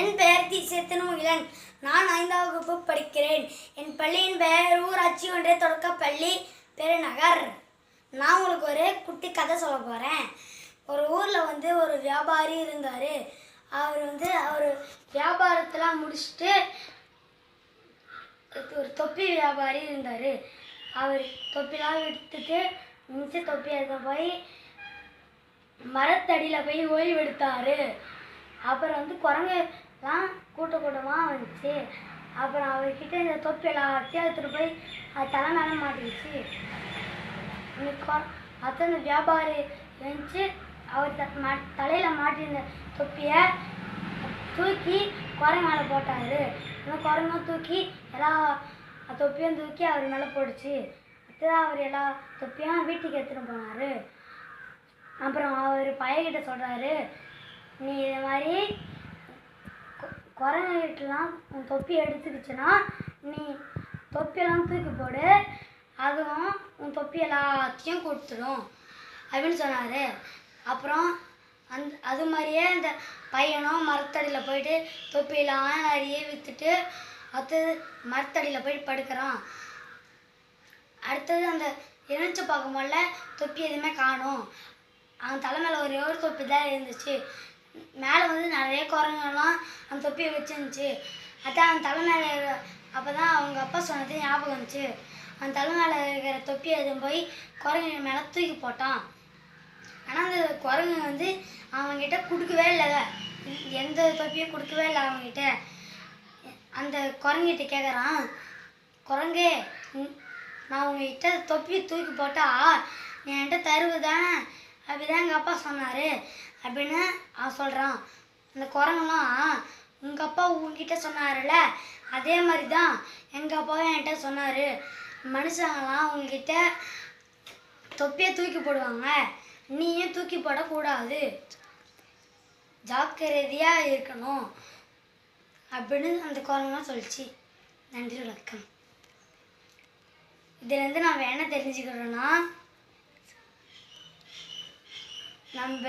என் பெயர் தி சேத்தனமுகிலன் நான் ஐந்தாவது வகுப்பு படிக்கிறேன். என் பள்ளியின் பெயர் ஊராட்சி ஒன்றிய தொடக்கப்பள்ளி பெருநகர். நான் உங்களுக்கு ஒரு குட்டி கதை சொல்ல போகிறேன் ஒரு ஊரில் வந்து ஒரு வியாபாரி இருந்தார். அவர் வந்து அவர் வியாபாரத்தெலாம் முடிச்சுட்டு ஒரு தொப்பி வியாபாரி இருந்தார். அவர் தொப்பிலாம் எடுத்துட்டு மிச்ச தொப்பி எடுத்த போய் மரத்தடியில் போய் ஓய்வெடுத்தார் அப்புறம் வந்து குரங்குலாம் கூட்ட கூட்டமாக வந்துச்சு. அப்புறம் அவர்கிட்ட இந்த தொப்பி எல்லாத்தையும் எடுத்துகிட்டு போய் அது தலை மேலே மாட்டிக்கிச்சு. இந்த அப்புறம் இந்த வியாபாரி வந்துச்சு அவர் த மா தலையில் மாட்டியிருந்த தொப்பியை தூக்கி குரங்கு மேலே போட்டார். இன்னும் குரங்கும் தூக்கி எல்லா தொப்பியும் தூக்கி அவர் மேலே போட்டுச்சு. அடுத்ததான் அவர் எல்லா தொப்பியும் வீட்டுக்கு எடுத்துகிட்டு போனார். அப்புறம் அவர் பையன்கிட்ட சொல்கிறாரு நீ இது மாதிரி கொ- உன் தொப்பி எடுத்துக்கிச்சுன்னா நீ தொப்பியெல்லாம் தூக்கி போடு அதுவும் உன் தொப்பி எல்லாத்தையும் கொடுத்துடும் அப்படின்னு சொன்னார். அப்புறம் அந்த அது மாதிரியே அந்த பையனும் மரத்தடியில் போயிட்டு தொப்பியெல்லாம் நிறைய விற்றுட்டு அடுத்தது மரத்தடியில் போய் படுக்கிறான். அடுத்தது அந்த இணைச்சு பார்க்கும்போல தொப்பி எதுவுமே காணும். அவன் தலை மேலே ஒரே ஒரு தொப்பி தான் இருந்துச்சு. மேலே வந்து நிறைய குரங்கெல்லாம் அந்த தொப்பியை வச்சிருந்துச்சு அதான் அவன் தலை மேலே அப்போ தான் அவங்க அப்பா சொன்னது ஞாபகம் வந்துச்சு. அவன் தலை மேலே இருக்கிற தொப்பியை எதுவும் போய் குரங்கு மேலே தூக்கி போட்டான். ஆனால் அந்த குரங்கு வந்து அவன்கிட்ட கொடுக்கவே இல்லை. எந்த தொப்பியும் கொடுக்கவே இல்லை அவன்கிட்ட. அந்த குரங்கிட்ட கேட்குறான் குரங்கே நான் உங்ககிட்ட தொப்பி தூக்கி போட்டா நீ என்கிட்ட தருவதானே? அப்படிதான் எங்கள் அப்பா சொன்னார். அப்படின்னு அவன் சொல்கிறான் அந்த குரங்கெல்லாம் உங்கள் அப்பா உங்ககிட்ட சொன்னார்ல அதே மாதிரி தான் எங்கள் அப்பாவும் என்கிட்ட சொன்னார். மனுஷங்களாம் உங்ககிட்ட தொப்பியை தூக்கி போடுவாங்க. நீயும் தூக்கி போடக்கூடாது. ஜாக்கிரதையாக இருக்கணும். அப்படின்னு அந்த குரங்கெல்லாம் சொல்லிச்சு. நன்றி வணக்கம். இதுலேருந்து நான் என்ன தெரிஞ்சுக்கிறோன்னா நம்ம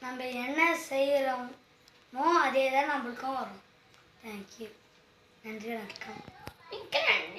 நம்ம என்ன செய்கிறோமோ அதே தான் நம்மளுக்கும் வரும். தேங்க்யூ நன்றி வணக்கம். மிக்க நன்றி